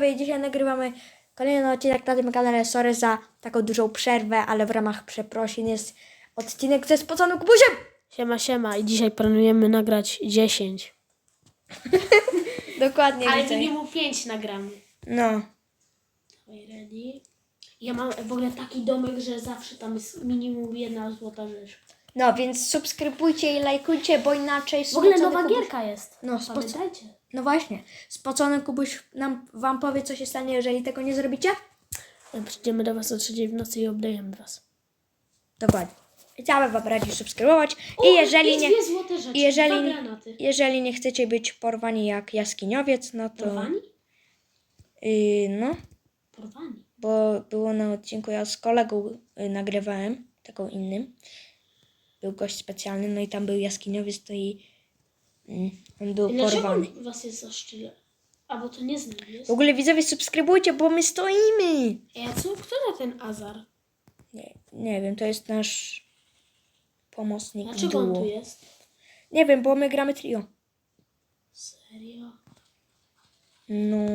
Widzowie, dzisiaj nagrywamy kolejny odcinek na tym kanale. Sorry za taką dużą przerwę, ale w ramach przeprosin jest odcinek ze spoconym kubusiem. Siema, siema i dzisiaj planujemy nagrać 10. Dokładnie, Ale widzowie. minimum 5 nagramy. No, Dawaj, ready. Ja mam w ogóle taki domek, że zawsze tam jest minimum jedna złota rzecz. no, więc subskrybujcie i lajkujcie, bo inaczej W ogóle spocony nowa kubuś- gierka jest. No, spoco- Pamiętajcie. No właśnie, spocony kubuś nam, wam powie, co się stanie, jeżeli tego nie zrobicie? Przyjdziemy do was o trzeciej w nocy i obdajemy was. Dokładnie. Chciałabym wam radzić subskrybować i jeżeli nie... dwie złote rzeczy, i jeżeli- dwa granaty. Jeżeli nie chcecie być porwani jak jaskiniowiec, no to... Porwani? Yy, no, Porwani. bo było na odcinku, ja z kolegą y, nagrywałem, taką innym. Był gość specjalny, no i tam był jaskiniowiec, to i on był porwany. Dlaczego was jest aż tyle? A bo to nie znam, jest. W ogóle widzowie subskrybujcie, bo my stoimy. Ej, a co? Kto da ten azar? Nie, nie wiem, to jest nasz pomocnik Dlaczego on duo. tu jest? Nie wiem, bo my gramy trio. Serio? No,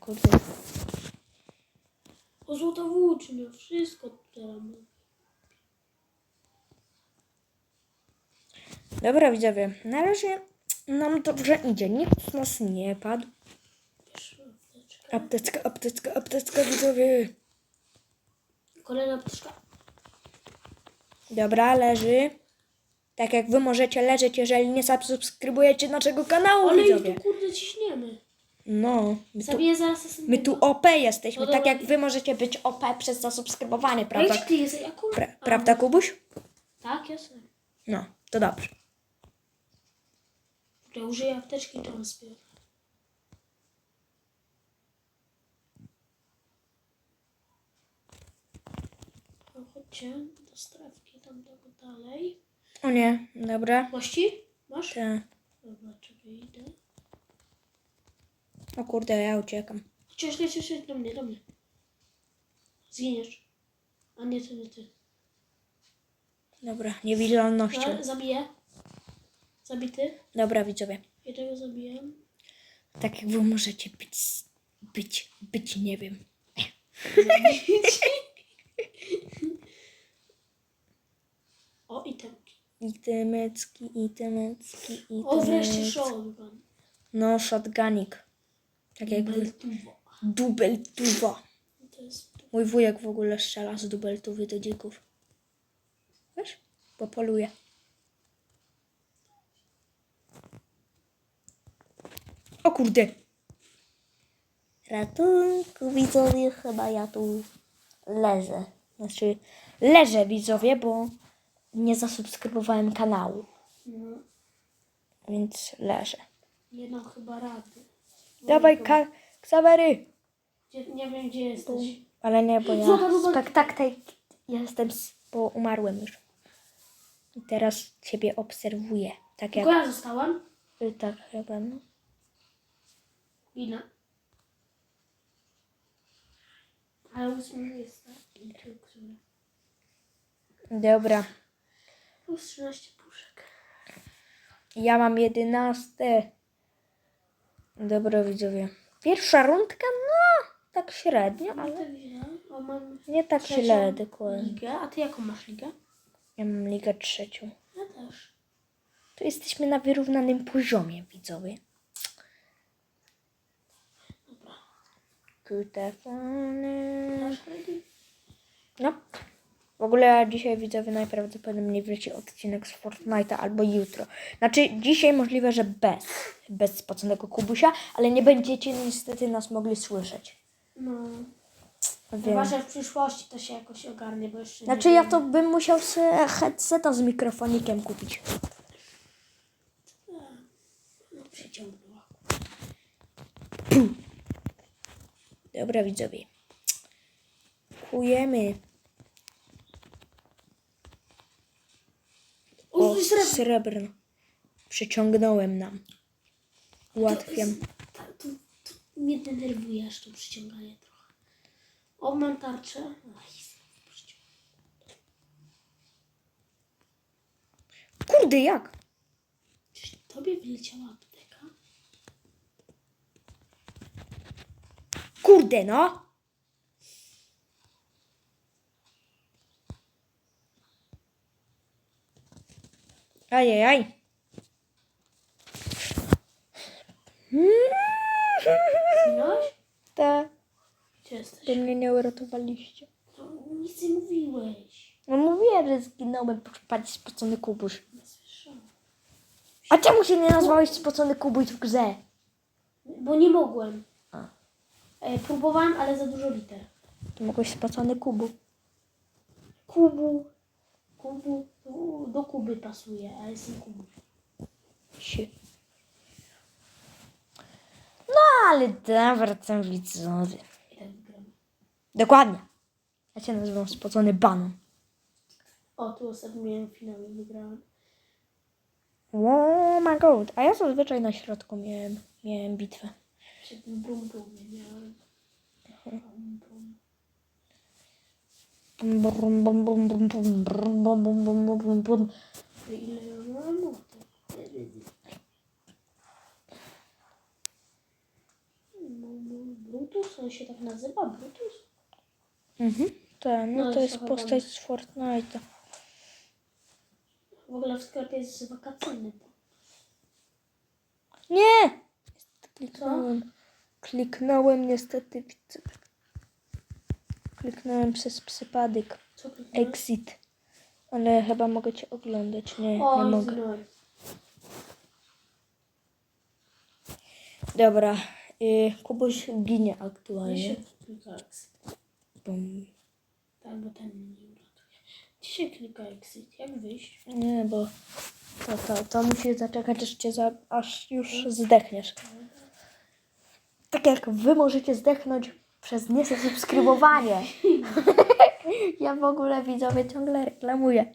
kurde. O złota włócznia, wszystko tutaj mamy. Dobra widzowie, na razie nam dobrze idzie, nikt z nas nie padł. Apteczka. Apteczka, apteczka, widzowie. Kolejna apteczka. Dobra, leży. Tak jak wy możecie leżeć, jeżeli nie subskrybujecie naszego kanału, Ale widzowie. tu kurde ciśniemy. No, my tu, Zabiję zaraz my tu OP jesteśmy, No tak dobra. jak wy możecie być OP przez zasubskrybowanie, prawda? gdzie ty jesteś? Pra, prawda, Kubuś? Tak, jasne. No, to dobrze. Ja użyję apteczki to rozbiorę. No, Chodźcie do strefki tam tak dalej. O nie, dobra. Mości? Masz? Te. Dobra, czekaj, idę. O kurde, ja uciekam. Leć, leć, leć do mnie, do mnie. Zginiesz. A nie, to nie ty. Dobra, niewidzialnością. No, zabiję. Zabity. Dobra, widzowie. Jednego zabiję. Tak jak wy możecie być, być, być, nie wiem. O, i temki. Itemecki, itemecki, itemecki. O, wreszcie shotgun. No, shotgunik. Tak jak. Dubeltuwa. To jest... Mój wujek w ogóle strzela z dubeltuwy do dzików. Wiesz? Bo poluje. O kurde. Ratunku widzowie, chyba ja tu leżę. Znaczy leżę widzowie, bo nie zasubskrybowałem kanału, No, więc leżę. nie dam chyba rady. Dawaj ka Ksawery! Gdzie, nie wiem, gdzie jesteś. Ale nie, bo ja Zobacz, zobacz. tak, tak, tak, jestem, s- bo umarłem już. I teraz ciebie obserwuję. Tak jak, Tylko ja zostałam. y, tak chyba, no. Ina. Ale ósmy jest, tak? I tu, który... Dobra, Plus 13 puszek. ja mam jedenaste. Dobra, widzowie. Pierwsza rundka, no, tak średnio, Ale tak nie tak źle, dokładnie. A ty jaką masz ligę? Ja mam ligę trzecią. Ja też. Tu jesteśmy na wyrównanym poziomie, widzowie. Dobra. Telefony. No. W ogóle dzisiaj widzowie najprawdopodobniej wleci odcinek z Fortnite'a albo jutro. Znaczy dzisiaj możliwe, że bez. Bez spoconego kubusia, ale nie będziecie niestety nas mogli słyszeć. No. Wiem. Chyba, że w przyszłości to się jakoś ogarnie, bo jeszcze Znaczy nie ja wiem. to bym musiał sobie headseta z mikrofonikiem kupić. No, przeciągnęła. Dobra widzowie. Kujemy. O, srebrny. srebrno. Przyciągnąłem nam. Ułatwiam. Ta, to, to mnie denerwuje aż to przyciąganie trochę. O, mam tarczę. Aj. Kurde, jak? Tobie wyleciała apteka? Kurde, no! Ajajaj. Zginąłeś? Te, Gdzie jesteś? to mnie nie uratowaliście. No, nic nie mówiłeś. No mówiłem, że zginąłem, patrz, spocony kubuś. Nie słyszałam. A czemu się nie nazwałeś spocony kubuś w grze? Bo nie mogłem. A. E, próbowałem, ale za dużo liter. To mogłeś spocony kubu. Kubu. Kubu. Do, Kuby pasuje, a jestem Kubu. No ale dobra, ten widzowie. I. Dokładnie. Ja cię nazywam spocony banan. O, tu ostatnio miałem finały, wygrałem. Oh my god. A ja zazwyczaj na środku miałem, miałem bitwę. Przed tym brum nie miałem. Brum. Brum, ile ja mam? No, no, Brutus? On się tak nazywa? Brutus? Mhm. Tak, no No, to jest postać z Fortnite'a. W ogóle w sklepie jest wakacyjny. Nie! Kliknąłem. Kliknąłem niestety. widzę. Kliknąłem przez przypadek. Co kliknąłeś? Exit. Ale chyba mogę cię oglądać. Nie, O, nie mogę. zginąłem. Dobra. Y, Kubuś ginie Ja aktualnie. się klika exit. Bum. Tak, bo ten mnie nie uratuje. Gdzie się klika exit? Jak wyjść? Nie, bo to, to, to musisz zaczekać, aż, cię za, aż już zdechniesz. Tak jak wy możecie zdechnąć przez niesubskrybowanie. ja w ogóle widzowie ciągle reklamuję.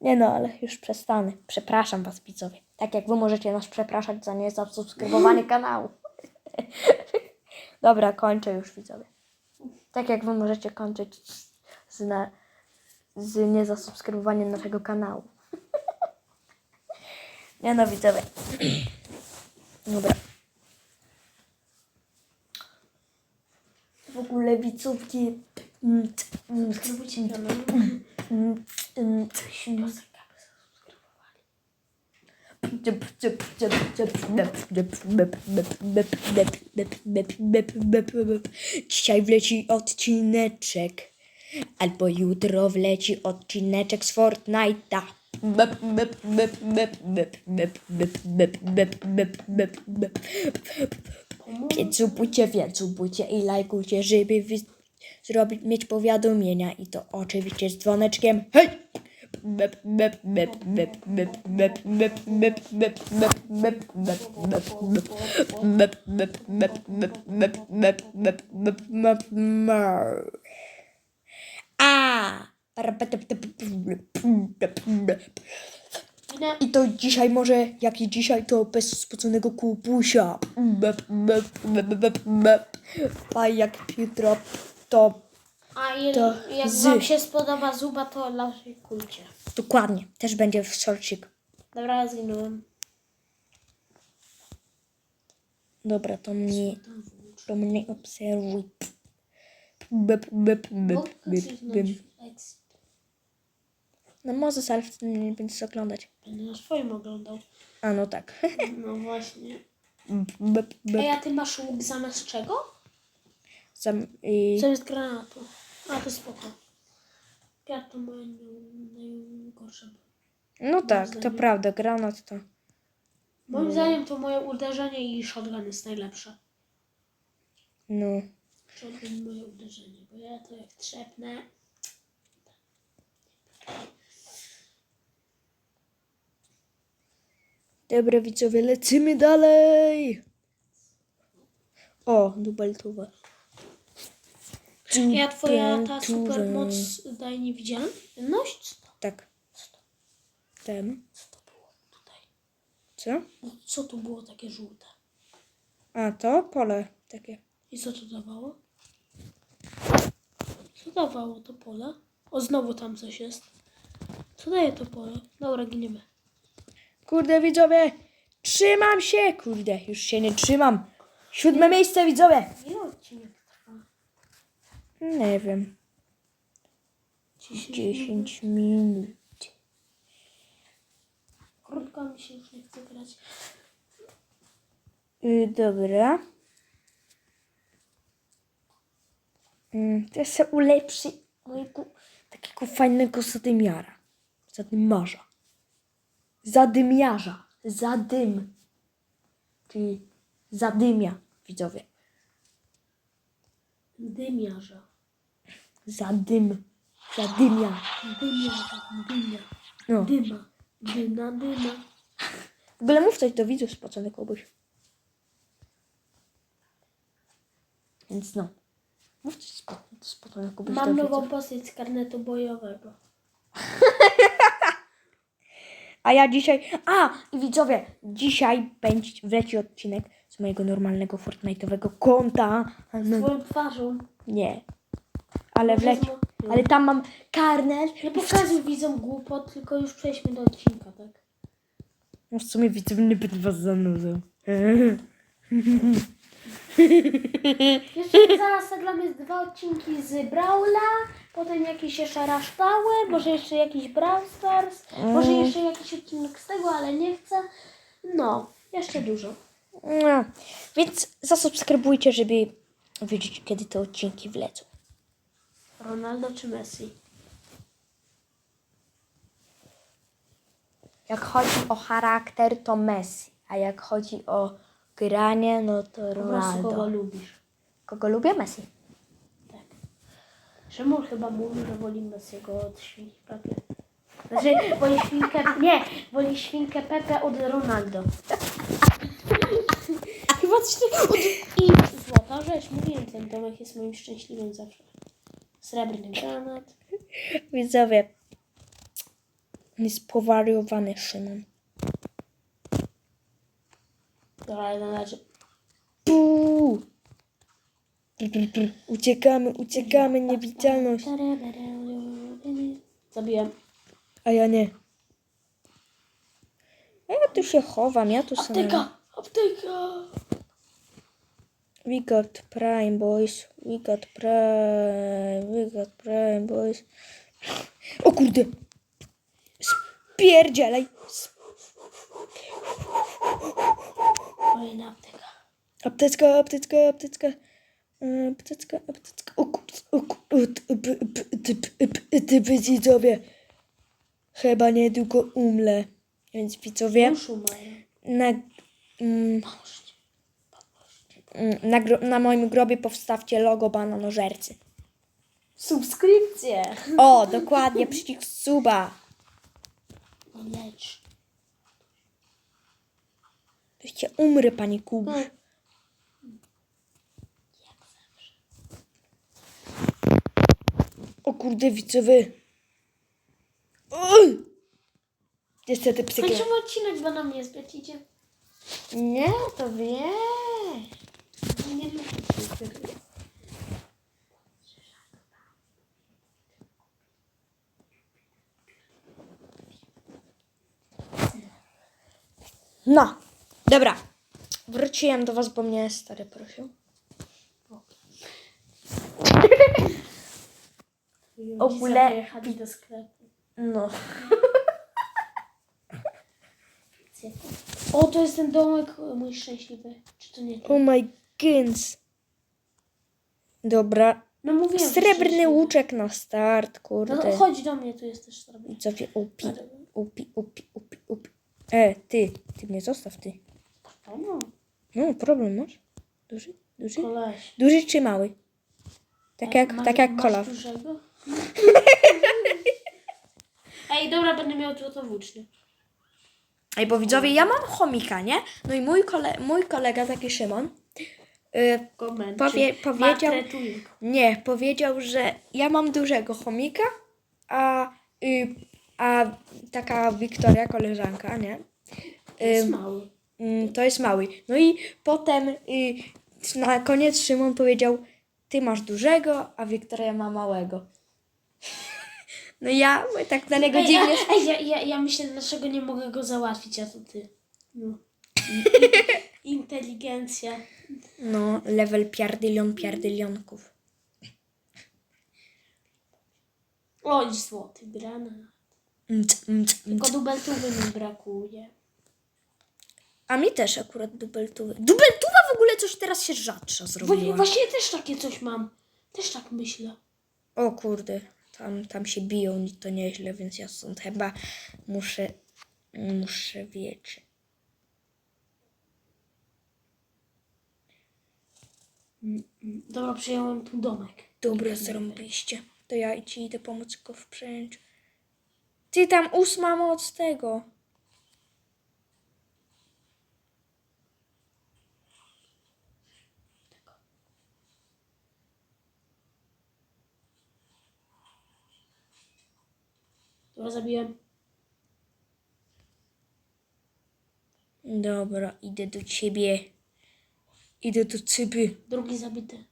Nie no, ale już przestanę. Przepraszam was widzowie. Tak jak wy możecie nas przepraszać za niesubskrybowanie kanału. Dobra, kończę już widzowie. Tak jak wy możecie kończyć z, na, z niezasubskrybowaniem naszego kanału. Nie no, widzowie. Dobra. W ogóle widzówki. Spróbujcie kanał. mm, mm, Dzisiaj wleci odcineczek. Albo jutro wleci odcineczek z Fortnite'a. Więc subujcie, więc subujcie i lajkujcie, żeby zrobić, mieć powiadomienia i to oczywiście z dzwoneczkiem. Hej! A! I to dzisiaj może, jak i dzisiaj, to bez spoconego kubusia. A jak jutro, to A je, To jak z. wam się spodoba zuba, to lajkujcie. dokładnie, też będzie w shortcik. Dobra, ja zginąłem. Dobra, to mnie, to mnie obserwuj. Mogę kliknąć exit. No może, ale wtedy nie będziesz oglądać. Będę na swoim oglądał. A no tak. No właśnie. Ej, a ty masz łuk zamiast czego? Sam, i, Zamiast granatu. A, to spoko. Ja to moje naj- najgorsze. było. no tak, to prawda, granat to. Moim zdaniem to moje uderzenie i shotgun jest najlepsze. No. Shotgun moje uderzenie, bo ja to jak trzepnę. Dobra widzowie, lecimy dalej. O, dubeltowa. Ja twoja ta supermoc daje niewidzialność? Tak. Ten. Co to było tutaj? Co? No, co tu było takie żółte? A, to pole takie. I co to dawało? Co dawało to pole? O, znowu tam coś jest. Co daje to pole? Dobra, giniemy. Kurde widzowie, Trzymam się, kurde, już się nie trzymam. Siódme miejsce, widzowie. Ile odcinek trwa? Nie wiem, 10 minut. 10 minut. Krótko mi się już nie chce grać. Y, dobra. Mm, to ja sobie ulepszy mojego takiego fajnego zadymiara. Zadymarza. Zadymiarza. Zadym. Czyli zadymia, widzowie. Dymiarza. Zadym. Zadymia. Dymiarza. Dymia. No. Dyma. Dyna, dyma. W ogóle mów coś do widzów spocony kogoś. Więc no. Mów coś spo- spocony kogoś do Mam widzów. nową postać z karnetu bojowego. A ja dzisiaj. A! I widzowie, dzisiaj będzie wleci odcinek z mojego normalnego Fortnite'owego konta. Z twoją twarzą. nie. Ale wleci. Ale tam mam karnet. Nie pokazuj widzom głupot, tylko już przejdźmy do odcinka, tak? No w sumie widzowie nie będę was zanudzał. Jeszcze zaraz zagramy dwa odcinki z Brawla, potem jakieś jeszcze Raształy, może jeszcze jakiś Brawl Stars, może jeszcze jakiś odcinek z tego, ale nie chcę. No, jeszcze dużo. No. Więc zasubskrybujcie, żeby wiedzieć, kiedy te odcinki wlecą. Ronaldo czy Messi? Jak chodzi o charakter, to Messi. A jak chodzi o granie, no to prostu kogo Ronaldo. lubisz. Kogo lubię? Messi. Tak. Szymon chyba mówił, że woli Messiego od świnki Pepe. Znaczy, woli świnkę, nie, woli świnkę Pepe od Ronaldo. Chyba coś takiego. I złota rzecz, mówiłem, ten domek jest moim szczęśliwym zawsze. Srebrny granat. Widzowie, on jest powariowany Szymon. Dobra, należy. Puu. Uciekamy, uciekamy, niewidzialność. Zabiłem. A ja nie. A ja tu się chowam, ja tu sobie. Apteka! Apteka! We got prime, boys. We got prime. We got prime, boys. O kurde! Spierdzielaj! Kolejna apteka. Apteczka, apteczka, apteczka. E, Apteczka, apteczka. O. Ty widzowie. Chyba niedługo umrę. Więc widzowie, na, mm, mm, na, na moim grobie powstawcie logo bananożercy. Subskrypcje! O, dokładnie, przycisk suba. Lecz. Się umrę, pani Kubuś. Hmm. O kurde, widzowie. Oj! Niestety psykę. Kończymy odcinek, bo na mnie zlecicie. Nie, to wie. Nie lubię tej. No, dobra. Wróciłem do was, bo mnie stary prosił. ogóle- Jechali do sklepu. No. O, to jest ten domek e, mój szczęśliwy. Czy to nie? Oh my goodness. Dobra. No mówiłem. że Srebrny szczęśliwy. łuczek na start, No kurde. chodź do mnie, tu jest też srebrny. Widzowie, upi, upi, upi, upi, upi. E, ty, ty mnie zostaw, ty. No, problem masz? Duży? Duży? koleś. Duży czy mały? Tak jak, tak jak masz kola. dużego? Ej, dobra, będę miał złotą włócznię. Ej, bo widzowie, ja mam chomika, nie? No i mój, kole, mój kolega, taki Szymon, y, Koment. Powie- powiedział- maltretuję. nie, powiedział, że ja mam dużego chomika, a, y, a taka Wiktoria, koleżanka, nie? Jest Ym, mały. Mm, to jest mały. No i potem y, na koniec Szymon powiedział, ty masz dużego, a Wiktoria ma małego. No ja tak na niego Ej, dziwnie... ej, ej ja, ja, ja myślę, dlaczego nie mogę go załatwić, a to ty. No. Inteligencja. No, level piardylion piardylionków. Oj, złoty granat. Mc, mc. Tylko dubeltówy mi brakuje. A mi też akurat dubeltuwy. Dubeltuwa w ogóle coś teraz się rzadsza Właśnie, zrobiła. właśnie też takie coś mam. Też tak myślę. O kurde, tam, tam się biją i to nieźle, więc ja stąd chyba muszę, muszę wiecie. Dobra, przyjąłem tu domek. Dobra, zarąbiście. To ja ci idę pomóc go w przejęciu. Ty tam ósma moc tego. Dobra, zabiłem. Dobra, idę do ciebie. Idę do cyby. Drugi zabity.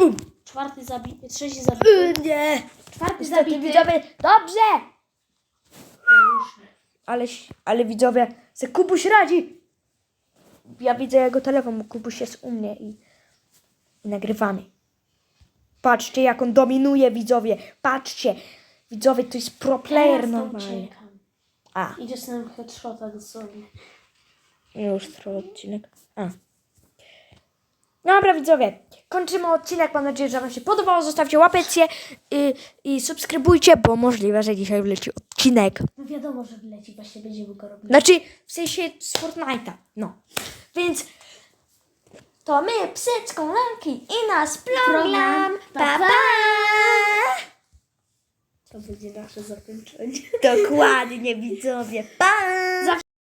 Um. Czwarty zabity. Trzeci zabity. Y, nie. Czwarty Niestety zabity. widzowie, dobrze! Ale, ale widzowie, se Kubuś radzi. Ja widzę jego telefon, Kubuś jest u mnie i, i nagrywamy. Patrzcie, jak on dominuje, widzowie. Patrzcie. Widzowie, to jest pro player uciekam. A, Idzie z nam headshota dosłownie. już trwa odcinek. A. Dobra, widzowie, kończymy odcinek. Mam nadzieję, że Wam się podobało. Zostawcie łapecie i, i subskrybujcie, bo możliwe, że dzisiaj wleci odcinek. No wiadomo, że wleci, właśnie będziemy go robić. Znaczy, w sensie z Fortnite'a. No. Więc to my, psycką lanki i nas program. Pa! pa! To będzie nasze zakończenie. Dokładnie, widzowie. Pa!